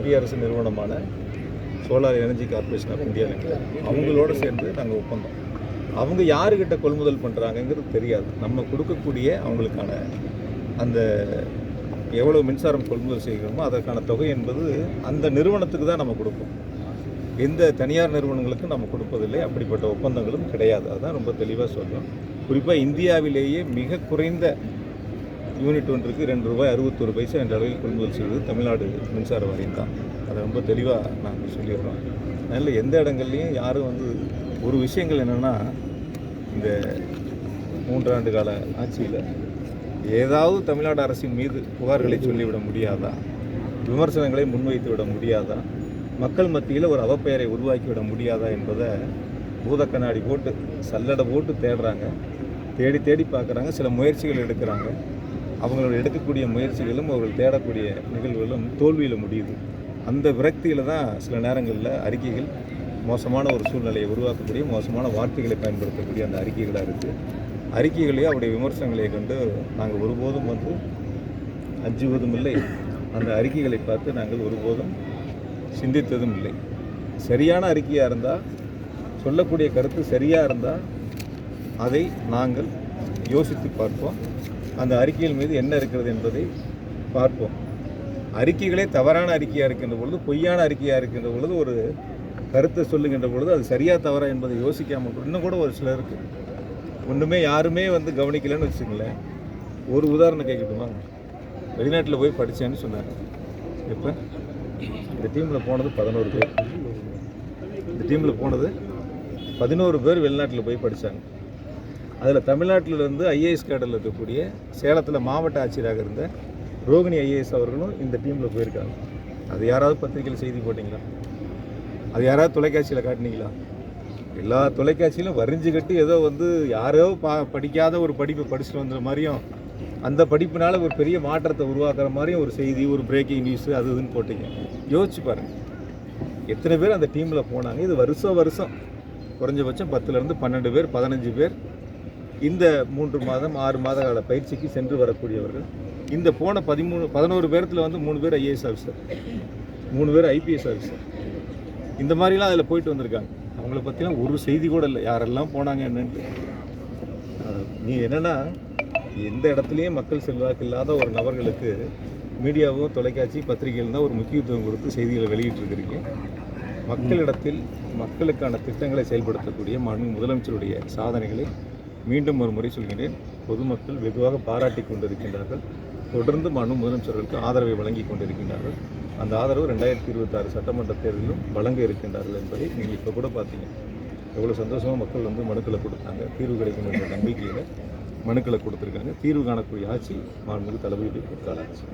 ஒன்றிய அரசு நிறுவனமான solar energy corporation of India limited அவங்களோட சேர்ந்து நாங்கள் ஒப்பந்தம். அவங்க யாருக்கிட்ட கொள்முதல் பண்ணுறாங்கங்கிறது தெரியாது. நம்ம கொடுக்கக்கூடிய அவங்களுக்கான அந்த எவ்வளோ மின்சாரம் கொள்முதல் செய்கிறோமோ அதற்கான தொகை என்பது அந்த நிறுவனத்துக்கு தான் நம்ம கொடுப்போம். எந்த தனியார் நிறுவனங்களுக்கும் நம்ம கொடுப்பதில்லை. அப்படிப்பட்ட ஒப்பந்தங்களும் கிடையாது. அதுதான் ரொம்ப தெளிவாக சொல்றோம். குறிப்பாக இந்தியாவிலேயே மிக குறைந்த யூனிட் ஒன்றுக்கு ரெண்டு ரூபாய் அறுபத்தொரு பைசா என்ற அளவில் கொள்முதல் செய்வது தமிழ்நாடு மின்சார வாரியம் தான். அதை ரொம்ப தெளிவாக நாங்கள் சொல்லிடுறோம். அதனால் எந்த இடங்கள்லையும் யாரும் வந்து ஒரு விஷயங்கள் என்னென்னா இந்த மூன்றாண்டு கால ஆட்சியில் ஏதாவது தமிழ்நாடு அரசின் மீது புகார்களை சொல்லிவிட முடியாதா? விமர்சனங்களை முன்வைத்து விட முடியாதா? மக்கள் மத்தியில் ஒரு அவப்பெயரை உருவாக்கி விட முடியாதா என்பதை பூதக்கண்ணாடி போட்டு சல்லடை போட்டு தேடுறாங்க. தேடி தேடி பார்க்குறாங்க. சில முயற்சிகள் எடுக்கிறாங்க. அவங்களோட எடுக்கக்கூடிய முயற்சிகளும் அவர்கள் தேடக்கூடிய நிகழ்வுகளும் தோல்வியில் முடியுது. அந்த விரக்தியில் தான் சில நேரங்களில் அறிக்கைகள் மோசமான ஒரு சூழ்நிலையை உருவாக்கக்கூடிய மோசமான வார்த்தைகளை பயன்படுத்தக்கூடிய அந்த அறிக்கைகளாக இருக்குது அறிக்கைகளையோ அவருடைய விமர்சனங்களை கண்டு நாங்கள் ஒருபோதும் வந்து அஞ்சுவதும் இல்லை. அந்த அறிக்கைகளை பார்த்து நாங்கள் ஒருபோதும் சிந்தித்ததும் இல்லை. சரியான அறிக்கையாக இருந்தால் சொல்லக்கூடிய கருத்து சரியாக இருந்தால் அதை நாங்கள் யோசித்து பார்ப்போம். அந்த அறிக்கைகள் மீது என்ன இருக்கிறது என்பதை பார்ப்போம். அறிக்கைகளே தவறான அறிக்கையாக இருக்கின்ற பொழுது பொய்யான அறிக்கையாக இருக்கின்ற பொழுது ஒரு கருத்தை சொல்லுகின்ற பொழுது அது சரியாக தவறா என்பதை யோசிக்காமல் இன்னும் கூட ஒரு சிலருக்கு ஒன்றுமே யாருமே வந்து கவனிக்கலைன்னு வச்சுங்களேன் ஒரு உதாரணம் கேட்கட்டுமா? வெளிநாட்டில் போய் படித்தேன்னு சொன்னார். எப்போ? இந்த டீமில் போனது பதினோரு பேர். இந்த டீமில் போனது பதினோரு பேர் வெளிநாட்டில் போய் படித்தாங்க அதில் தமிழ்நாட்டில் இருந்து ஐஏஎஸ் கேடரில் இருக்கக்கூடிய சேலத்தில் மாவட்ட ஆட்சியராக இருந்த ரோகிணி ஐஏஎஸ் அவர்களும் இந்த டீமில் போயிருக்காங்க. அது யாராவது பத்திரிக்கையில் செய்தி போட்டிங்களா? அது யாராவது தொலைக்காட்சியில் காட்டினீங்களா? எல்லா தொலைக்காட்சியிலும் வரிஞ்சு கட்டி ஏதோ வந்து யாரோ பா படிக்காத ஒரு படிப்பை படிச்சுட்டு வந்த மாதிரியும் அந்த படிப்பினால ஒரு பெரிய மாற்றத்தை உருவாக்குற மாதிரியும் ஒரு செய்தி ஒரு பிரேக்கிங் நியூஸ் அது இதுன்னு போட்டீங்க. யோசிச்சு பாருங்கள் எத்தனை பேர் அந்த டீமில் போனாங்க? இது வருஷம் வருஷம். குறைஞ்சபட்சம் பத்துலேருந்து பன்னெண்டு பேர் பதினஞ்சு பேர் இந்த மூன்று மாதம் ஆறு மாத கால பயிற்சிக்கு சென்று வரக்கூடியவர்கள். இந்த போன பதிமூணு பதினோரு பேர்த்தில் வந்து மூணு பேர் ஐஏஎஸ் ஆஃபீஸர். மூணு பேர் ஐபிஎஸ் ஆஃபீஸர். இந்த மாதிரிலாம் அதில் போயிட்டு வந்திருக்காங்க. அவங்கள பற்றிலாம் ஒரு செய்தி கூட இல்லை. யாரெல்லாம் போனாங்க என்னன்ட்டு. நீ என்னென்னா எந்த இடத்துலையும் மக்கள் செல்வாக்கு இல்லாத ஒரு நபர்களுக்கு மீடியாவோ தொலைக்காட்சி பத்திரிகைகள் தான் ஒரு முக்கியத்துவம் கொடுத்து செய்திகளை வெளியிட்டிருக்கிறீங்க. மக்களிடத்தில் மக்களுக்கான திட்டங்களை செயல்படுத்தக்கூடிய மாண்பு முதலமைச்சருடைய சாதனைகளை மீண்டும் ஒரு முறை சொல்கிறேன். பொதுமக்கள் வெகுவாக பாராட்டி கொண்டிருக்கின்றார்கள். தொடர்ந்து மனு முதலமைச்சர்களுக்கு ஆதரவை வழங்கி கொண்டிருக்கின்றார்கள். அந்த ஆதரவு ரெண்டாயிரத்தி இருபத்தாறு சட்டமன்ற தேர்தலிலும் வழங்க இருக்கின்றார்கள் என்பதை நீங்கள் இப்போ கூட பார்த்தீங்க. எவ்வளோ சந்தோஷமாக மக்கள் வந்து மனுக்களை கொடுத்தாங்க. தீர்வு கிடைக்கும் என்ற நம்பிக்கையில் மனுக்களை கொடுத்துருக்காங்க. தீர்வு காணக்கூடிய ஆட்சி மாண்புமிகு தளபதி ஆட்சி